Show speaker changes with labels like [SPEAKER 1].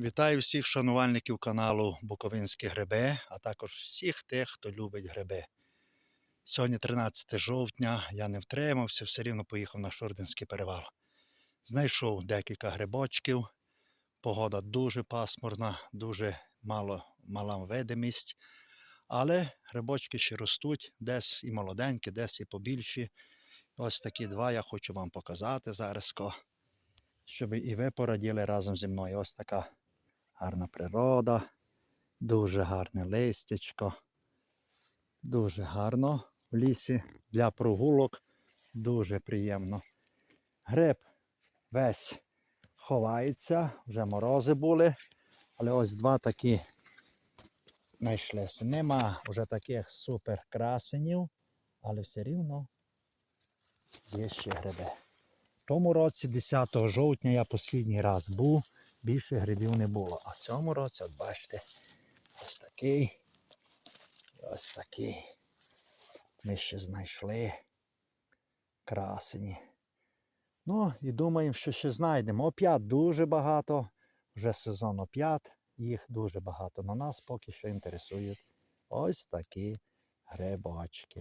[SPEAKER 1] Вітаю всіх шанувальників каналу Буковинські гриби, а також всіх тих, хто любить гриби. Сьогодні 13 жовтня, я не втримався, все рівно поїхав на Шординський перевал. Знайшов декілька грибочків. Погода дуже пасмурна, дуже мало, мала видимість. Але грибочки ще ростуть, десь і молоденькі, десь і побільші. Ось такі два я хочу вам показати зараз, щоб і ви пораділи разом зі мною. Ось така гарна природа, дуже гарне листячко. Дуже гарно в лісі для прогулок. Дуже приємно. Гриб весь ховається, вже морози були, але ось два такі знайшлися. Нема вже таких супер красенів, але все рівно є ще гриби. В тому році, 10 жовтня, я останній раз був, більше грибів не було. А цьому році, от бачите, ось такий, ось такий. Ми ще знайшли красені. Ну і думаємо, що ще знайдемо. Оп'ят дуже багато. Вже сезон оп'ят, їх дуже багато. На нас поки що інтересують ось такі грибочки.